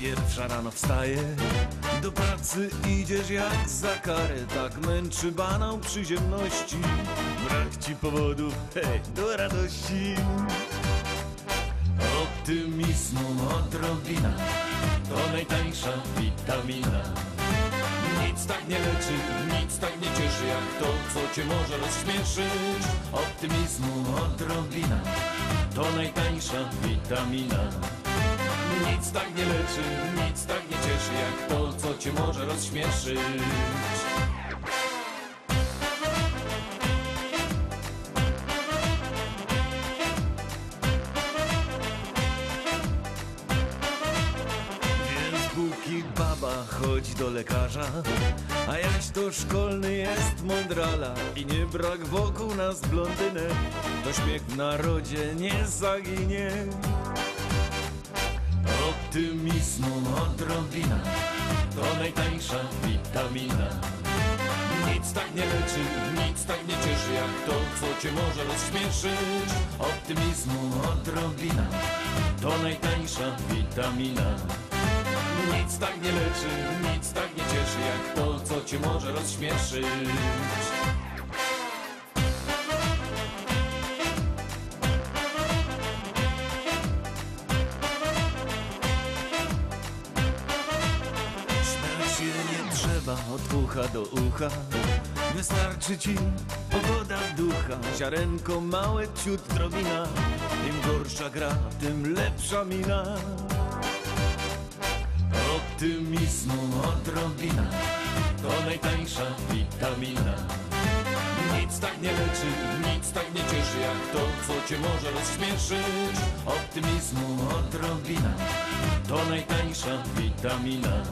pierwsza rano wstaje Do pracy idziesz jak za karę Tak męczy banał przyziemności. Brak ci powodów, hej, do radości. Optymizmu odrobina To najtańsza witamina. Nic tak nie leczy, nic tak nie cieszy Jak to, co cię może rozśmieszyć. Optymizmu odrobina To najtańsza witamina nic tak nie leczy, nic tak nie cieszy jak to, co cię może rozśmieszyć. Więc póki baba chodzi do lekarza, a jaś to szkolny jest mądrala i nie brak wokół nas blondynek, to śmiech w narodzie nie zaginie. Optymizmu odrobina. To najtańsza witamina. Nic tak nie leczy, nic tak nie cieszy Jak to, co cię może rozśmieszyć. Optymizmu odrobina. To najtańsza witamina. Nic tak nie leczy, nic tak nie cieszy Jak to, co cię może rozśmieszyć nie trzeba od ucha do ucha. Wystarczy ci pogoda ducha. Ziarenko małe ciut drobina. Im gorsza gra, tym lepsza mina. Optymizmu odrobina. To najtańsza witamina. Nic tak nie leczy, nic tak nie cieszy jak to, co cię może rozśmieszyć. Optymizmu odrobina, to najtańsza witamina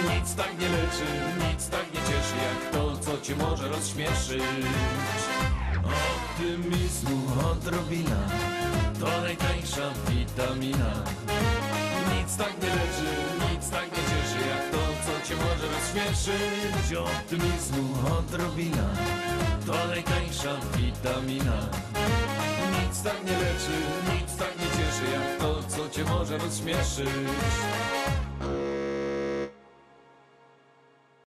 Nic tak nie leczy, nic tak nie cieszy jak to, co cię może rozśmieszyć. Optymizmu odrobina, to najtańsza witamina. Nic tak nie leczy, nic tak nie cieszy jak to, co cię może rozśmieszyć. Optymizmu odrobina, to najtańsza witamina. Nic tak nie leczy, nic tak nie cieszy jak to, co cię może rozśmieszyć